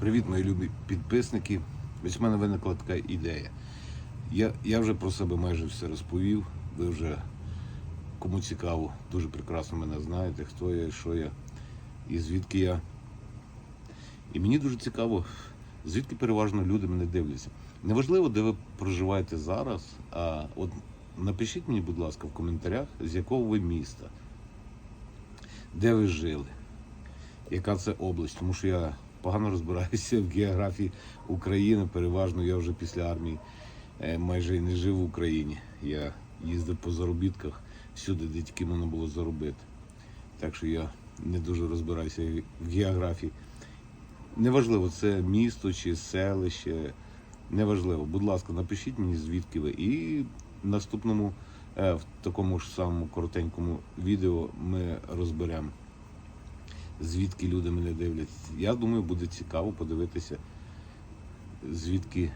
Привіт, мої любі підписники. Ось в мене виникла така ідея. Я, я вже про себе майже все розповів. Ви вже кому цікаво, дуже прекрасно мене знаєте, хто я що я, і звідки я. І мені дуже цікаво, звідки переважно люди мене дивляться. Неважливо, де ви проживаєте зараз, а от напишіть мені, будь ласка, в коментарях, з якого ви міста, де ви жили яка це область, тому що я погано розбираюся в географії України. Переважно я вже після армії е, майже і не жив в Україні. Я їздив по заробітках всюди, де тільки можна було заробити. Так що я не дуже розбираюся в географії. Неважливо, це місто чи селище. Неважливо. Будь ласка, напишіть мені, звідки ви. І в наступному, е, в такому ж самому коротенькому відео ми розберемо звідки люди мене дивляться. Я думаю, буде цікаво подивитися, звідки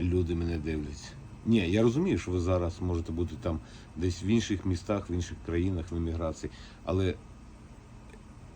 люди мене дивляться. Ні, я розумію, що ви зараз можете бути там десь в інших містах, в інших країнах в еміграції, але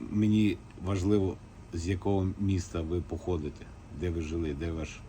мені важливо, з якого міста ви походите, де ви жили, де ваш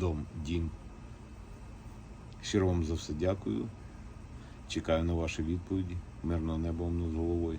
дом, дім. Щиро вам за все дякую. Чекаю на ваші відповіді. Мирного неба вам над головою.